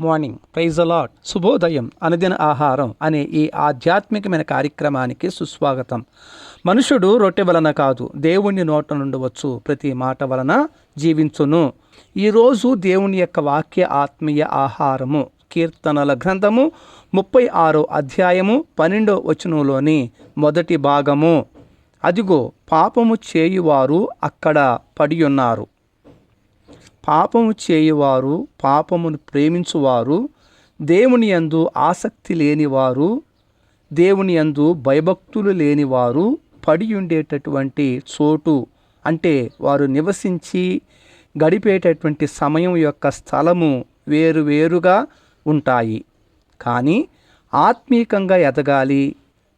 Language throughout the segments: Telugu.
మార్నింగ్ ప్రైజ్ అలాట్ శుభోదయం అనుదిన ఆహారం అనే ఈ ఆధ్యాత్మికమైన కార్యక్రమానికి సుస్వాగతం. మనుషుడు రొట్టె వలన కాదు దేవుణ్ణి నోట నుండి వచ్చు. ప్రతి మాట వలన జీవించును. ఈరోజు దేవుని యొక్క వాక్య ఆత్మీయ ఆహారము కీర్తనల గ్రంథము ముప్పై ఆరో అధ్యాయము పన్నెండో వచనంలోని మొదటి భాగము. అదిగో పాపము చేయువారు అక్కడ పడియున్నారు పాపము చేయువారు పాపమును ప్రేమించువారు దేవుని యందు ఆసక్తి లేనివారు దేవుని యందు భయభక్తులు లేనివారు పడి ఉండేటటువంటి చోటు అంటే వారు నివసించి గడిపేటటువంటి సమయం యొక్క స్థలము వేరువేరుగా ఉంటాయి. కానీ ఆత్మీకంగా ఎదగాలి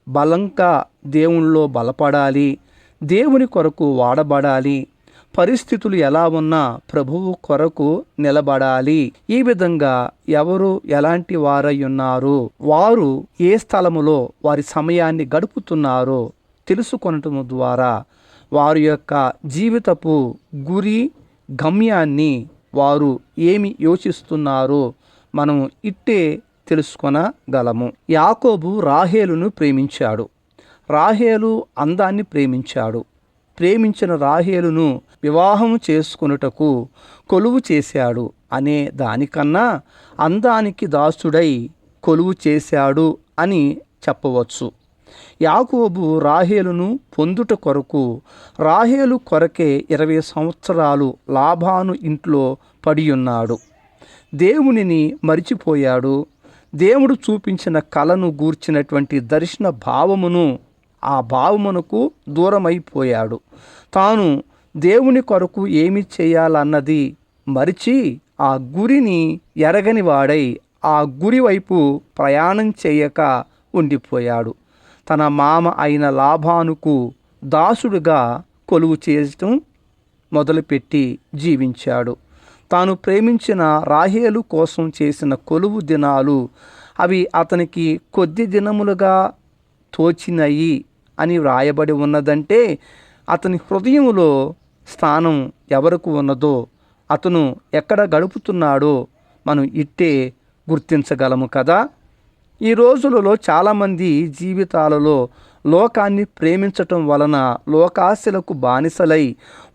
బలంగా దేవునిలో బలపడాలి దేవుని కొరకు వాడబడాలి పరిస్థితులు ఎలా ఉన్నా ప్రభువు కొరకు నిలబడాలి. ఈ విధంగా ఎవరు ఎలాంటి వారై ఉన్నారు వారు ఏ స్థలములో వారి సమయాన్ని గడుపుతున్నారో తెలుసుకొనటం ద్వారా వారి యొక్క జీవితపు గురి గమ్యాన్ని వారు ఏమి యోచిస్తున్నారో మనం ఇట్టే తెలుసుకొనగలము. యాకోబు రాహేలును ప్రేమించాడు. రాహేలు అందాన్ని ప్రేమించాడు. ప్రేమించిన రాహేలును వివాహం చేసుకొనుటకు కొలువు చేశాడు అనే దానికన్నా అందానికి దాసుడై కొలువు చేశాడు అని చెప్పవచ్చు. యాకోబు రాహేలును పొందుట కొరకు రాహేలు కొరకే ఇరవై సంవత్సరాలు లాభాను ఇంట్లో పడి ఉన్నాడు దేవునిని మరిచిపోయాడు. దేవుడు చూపించిన కళను గూర్చినటువంటి దర్శన భావమును ఆ భావమునకు దూరమైపోయాడు. తాను దేవుని కొరకు ఏమి చేయాలన్నది మరిచి ఆ గురిని ఎరగని వాడై ఆ గురి వైపు ప్రయాణం చేయక ఉండిపోయాడు. తన మామ అయిన లాభానుకు దాసుడుగా కొలువు చేయటం మొదలుపెట్టి జీవించాడు. తాను ప్రేమించిన రాహేలు కోసం చేసిన కొలువు దినాలు అవి అతనికి కొద్ది దినములుగా తోచినయి అని వ్రాయబడి ఉన్నదంటే అతని హృదయంలో స్థానం ఎవరికి ఉన్నదో అతను ఎక్కడ గడుపుతున్నాడో మనం ఇట్టే గుర్తించగలము కదా. ఈ రోజులలో చాలామంది జీవితాలలో లోకాన్ని ప్రేమించటం వలన లోకాశలకు బానిసలై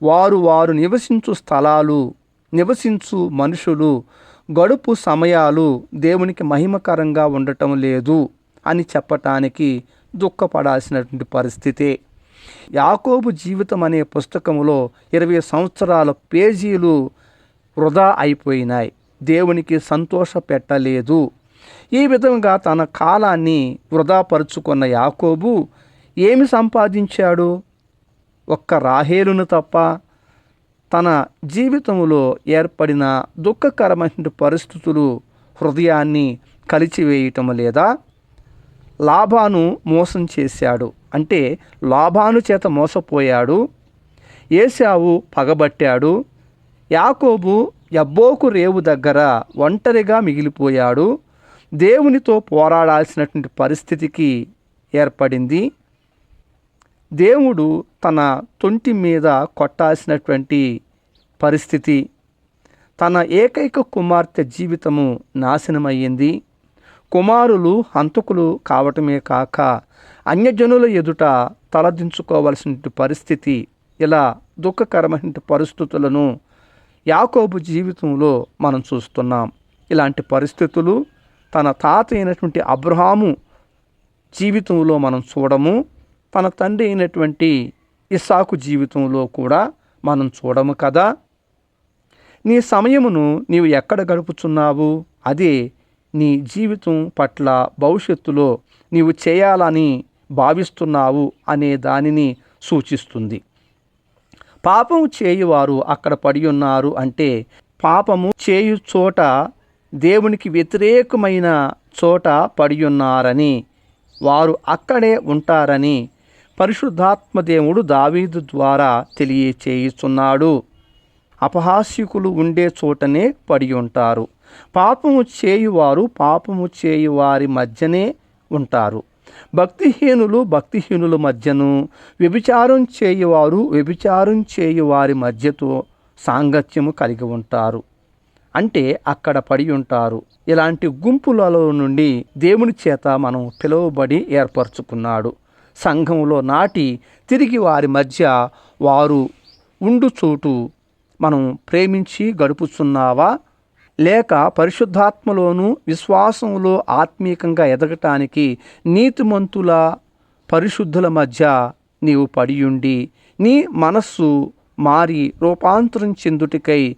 వారు వారు నివసించు స్థలాలు నివసించు మనుషులు గడుపు సమయాలు దేవునికి మహిమకరంగా ఉండటం లేదు అని చెప్పటానికి దుఃఖపడాల్సినటువంటి పరిస్థితే. యాకోబు జీవితం అనే పుస్తకంలో ఇరవై సంవత్సరాల పేజీలు వృధా అయిపోయినాయి. దేవునికి సంతోష పెట్టలేదు. ఈ విధంగా తన కాలాన్ని వృధాపరుచుకున్న యాకోబు ఏమి సంపాదించాడు? ఒక్క రాహేలును తప్ప తన జీవితంలో ఏర్పడిన దుఃఖకరమైన పరిస్థితులు హృదయాన్ని కలిచివేయటం లేదా లాభాను మోసం చేశాడు. అంటే లాభాను చేత మోసపోయాడు ఏసావు పగబట్టాడు యాకోబు యబ్బోకు రేవు దగ్గర ఒంటరిగా మిగిలిపోయాడు దేవునితో పోరాడాల్సినటువంటి పరిస్థితికి ఏర్పడింది. దేవుడు తన తొంటి మీద కొట్టాల్సినటువంటి పరిస్థితి తన ఏకైక కుమార్తె జీవితము నాశనమయ్యింది. కుమారులు హంతకులు కావటమే కాక అన్యజనుల ఎదుట తలదించుకోవలసిన పరిస్థితి ఇలా దుఃఖకరమైన పరిస్థితులను యాకోబు జీవితంలో మనం చూస్తున్నాం. ఇలాంటి పరిస్థితులు తన తాత అయినటువంటి అబ్రహాము జీవితంలో మనం చూడము. తన తండ్రి అయినటువంటి ఇస్సాకు జీవితంలో కూడా మనం చూడము కదా. నీ సమయమును నీవు ఎక్కడ గడుపుచున్నావు? అదే నీ జీవితం పట్ల భవిష్యత్తులో నీవు చేయాలని భావిస్తున్నావు అనే దానిని సూచిస్తుంది. పాపము చేయువారు అక్కడ పడి ఉన్నారు అంటే పాపము చేయు చోట దేవునికి వ్యతిరేకమైన చోట పడి ఉన్నారని వారు అక్కడే ఉంటారని పరిశుద్ధాత్మ దేవుడు దావీదు ద్వారా తెలియచేయుచున్నాడు. అపహాస్యకులు ఉండే చోటనే పడి ఉంటారు. పాపము చేయువారు పాపము చేయువారి మధ్యనే ఉంటారు. భక్తిహీనులు భక్తిహీనుల మధ్యను వ్యభిచారం చేయువారు వ్యభిచారం చేయువారి మధ్యతో సాంగత్యము కలిగి ఉంటారు. అంటే అక్కడ పడి ఉంటారు. ఇలాంటి గుంపులలో నుండి దేవుని చేత మనం పిలువబడి ఏర్పరచుకున్నాడు. సంఘంలో నాటి తిరిగి వారి మధ్య వారు ఉండు చోటు మనం ప్రేమించి గడుపుచున్నావా? లేక పరిశుద్ధాత్మలోను విశ్వాసంలో ఆత్మీకంగా ఎదగటానికి నీతిమంతుల పరిశుద్ధుల మధ్య నీవు పడియుండి నీ మనస్సు మారి రూపాంతరం చెందుటికై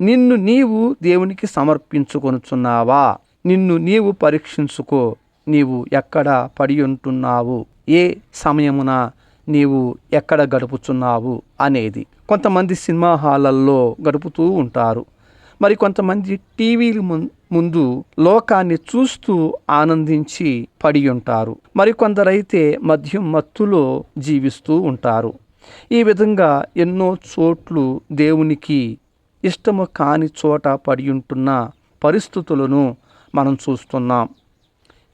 నిన్ను నీవు దేవునికి సమర్పించుకొనుచున్నావా? నిన్ను నీవు పరీక్షించుకో. నీవు ఎక్కడ పడి ఉంటున్నావు ఏ సమయమున నీవు ఎక్కడ గడుపుచున్నావు? అనేది కొంతమంది సినిమా హాలల్లో గడుపుతూ ఉంటారు. మరి కొంతమంది టీవీల ముందు లోకాన్ని చూస్తూ ఆనందించి పడి ఉంటారు. మరి కొందరైతే మద్యం మత్తులో జీవిస్తూ ఉంటారు. ఈ విధంగా ఎన్నో చోట్లు దేవునికి ఇష్టము కాని చోట పడి ఉంటున్న పరిస్థితులను మనం చూస్తున్నాం.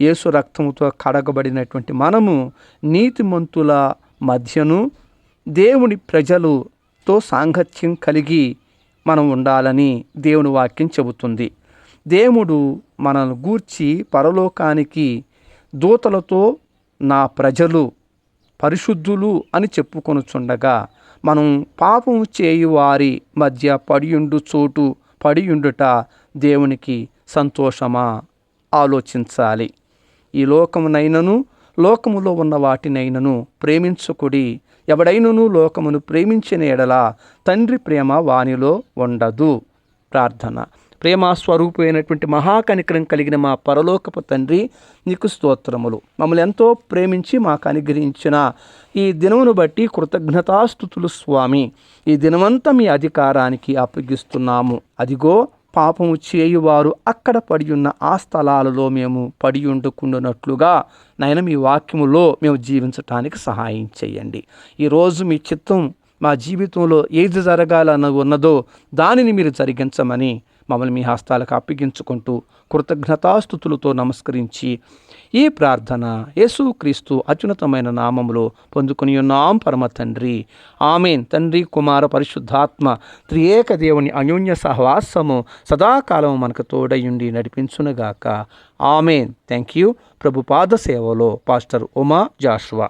యేసు రక్తముతో కడగబడినటువంటి మనము నీతిమంతుల మధ్యను దేవుని ప్రజలతో సాంగత్యం కలిగి మనం ఉండాలని దేవుని వాక్యం చెబుతుంది. దేవుడు మనల్ని గూర్చి పరలోకానికి దూతలతో నా ప్రజలు పరిశుద్ధులు అని చెప్పుకొనుచుండగా మనం పాపం చేయు వారి మధ్య పడియుండు చోటు పడియుండుట దేవునికి సంతోషమా? ఆలోచించాలి. ఈ లోకమునైనను లోకములో ఉన్న వాటినైనను ప్రేమించుకుడి ఎవడైనను లోకమును ప్రేమించిన ఎడల తండ్రి ప్రేమ వానిలో ఉండదు. ప్రార్థన. ప్రేమ స్వరూపమైనటువంటి మహాకనికరం కలిగిన మా పరలోకపు తండ్రి నీకు స్తోత్రములు. మమ్మల్ని ఎంతో ప్రేమించి మాకు అనుగ్రహించిన ఈ దినమును బట్టి కృతజ్ఞతాస్థుతులు స్వామి. ఈ దినమంతా మీ అధికారానికి అప్పగిస్తున్నాము. అదిగో పాపము చేయువారు అక్కడ పడి ఉన్న ఆ స్థలాలలో మేము పడి ఉండుకుండునట్లుగా నాయన మీ వాక్యములో మేము జీవించటానికి సహాయం చేయండి. ఈరోజు మీ చిత్తం మా జీవితంలో ఏది జరగాలని ఉన్నదో దానిని మీరు జరిగించమని మమ్మల్ని మీ హస్తాలకు అప్పగించుకుంటూ కృతజ్ఞతాస్థుతులతో నమస్కరించి ఈ ప్రార్థన యేసుక్రీస్తు అత్యున్నతమైన నామములో పొందుకుని ఉన్నాం పరమ తండ్రి. ఆమెన్. తండ్రి కుమార పరిశుద్ధాత్మ త్రియేక దేవుని అన్యోన్య సహవాసము సదాకాలం మనకు తోడయుండి నడిపించునుగాక. ఆమెన్. థ్యాంక్ యూ ప్రభు పాద సేవలో పాస్టర్ ఉమా జాష్వా.